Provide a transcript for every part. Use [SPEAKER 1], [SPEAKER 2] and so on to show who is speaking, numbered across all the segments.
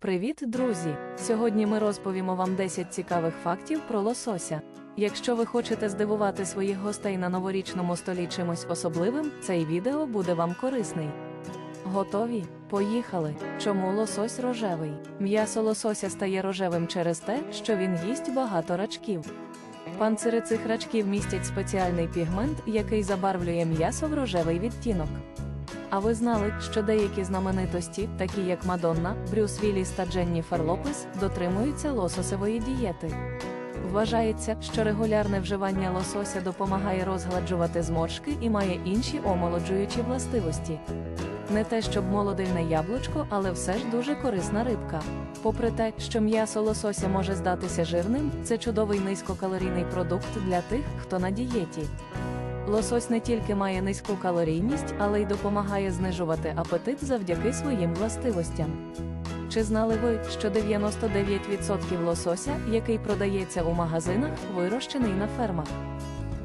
[SPEAKER 1] Привіт, друзі! Сьогодні ми розповімо вам 10 цікавих фактів про лосося. Якщо ви хочете здивувати своїх гостей на новорічному столі чимось особливим, цей відео буде вам корисний. Готові? Поїхали! Чому лосось рожевий? М'ясо лосося стає рожевим через те, що він їсть багато рачків. Панцири цих рачків містять спеціальний пігмент, який забарвлює м'ясо в рожевий відтінок. А ви знали, що деякі знаменитості, такі як Мадонна, Брюс Вілліс та Дженніфер Лопес, дотримуються лососевої дієти. Вважається, що регулярне вживання лосося допомагає розгладжувати зморшки і має інші омолоджуючі властивості. Не те, щоб молодильне яблучко, але все ж дуже корисна рибка. Попри те, що м'ясо лосося може здатися жирним, це чудовий низькокалорійний продукт для тих, хто на дієті. Лосось не тільки має низьку калорійність, але й допомагає знижувати апетит завдяки своїм властивостям. Чи знали ви, що 99% лосося, який продається у магазинах, вирощений на фермах?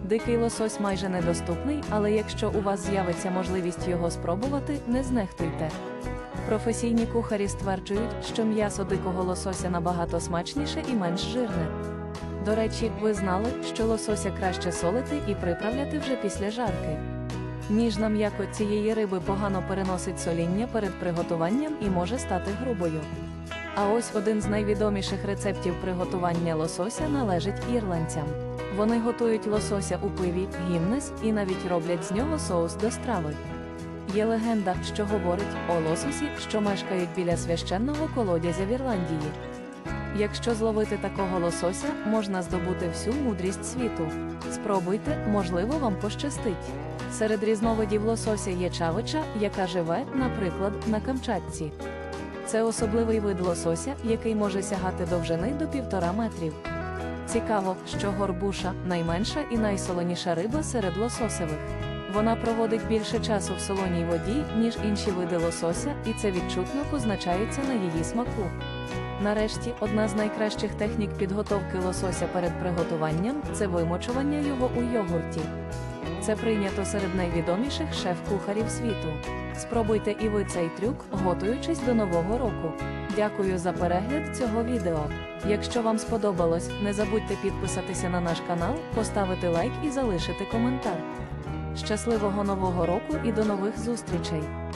[SPEAKER 1] Дикий лосось майже недоступний, але якщо у вас з'явиться можливість його спробувати, не знехтуйте. Професійні кухарі стверджують, що м'ясо дикого лосося набагато смачніше і менш жирне. До речі, ви знали, що лосося краще солити і приправляти вже після жарки. Ніжна м'якоть цієї риби погано переносить соління перед приготуванням і може стати грубою. А ось один з найвідоміших рецептів приготування лосося належить ірландцям. Вони готують лосося у пиві, гімнес і навіть роблять з нього соус до страви. Є легенда, що говорить о лососі, що мешкають біля священного колодязя в Ірландії. Якщо зловити такого лосося, можна здобути всю мудрість світу. Спробуйте, можливо, вам пощастить. Серед різновидів лосося є чавича, яка живе, наприклад, на Камчатці. Це особливий вид лосося, який може сягати довжини до півтора метрів. Цікаво, що горбуша найменша і найсолоніша риба серед лососевих. Вона проводить більше часу в солоній воді, ніж інші види лосося, і це відчутно позначається на її смаку. Нарешті, одна з найкращих технік підготовки лосося перед приготуванням це вимочування його у йогурті. Це прийнято серед найвідоміших шеф-кухарів світу. Спробуйте і ви цей трюк, готуючись до нового року. Дякую за перегляд цього відео. Якщо вам сподобалось, не забудьте підписатися на наш канал, поставити лайк і залишити коментар. Щасливого нового року і до нових зустрічей!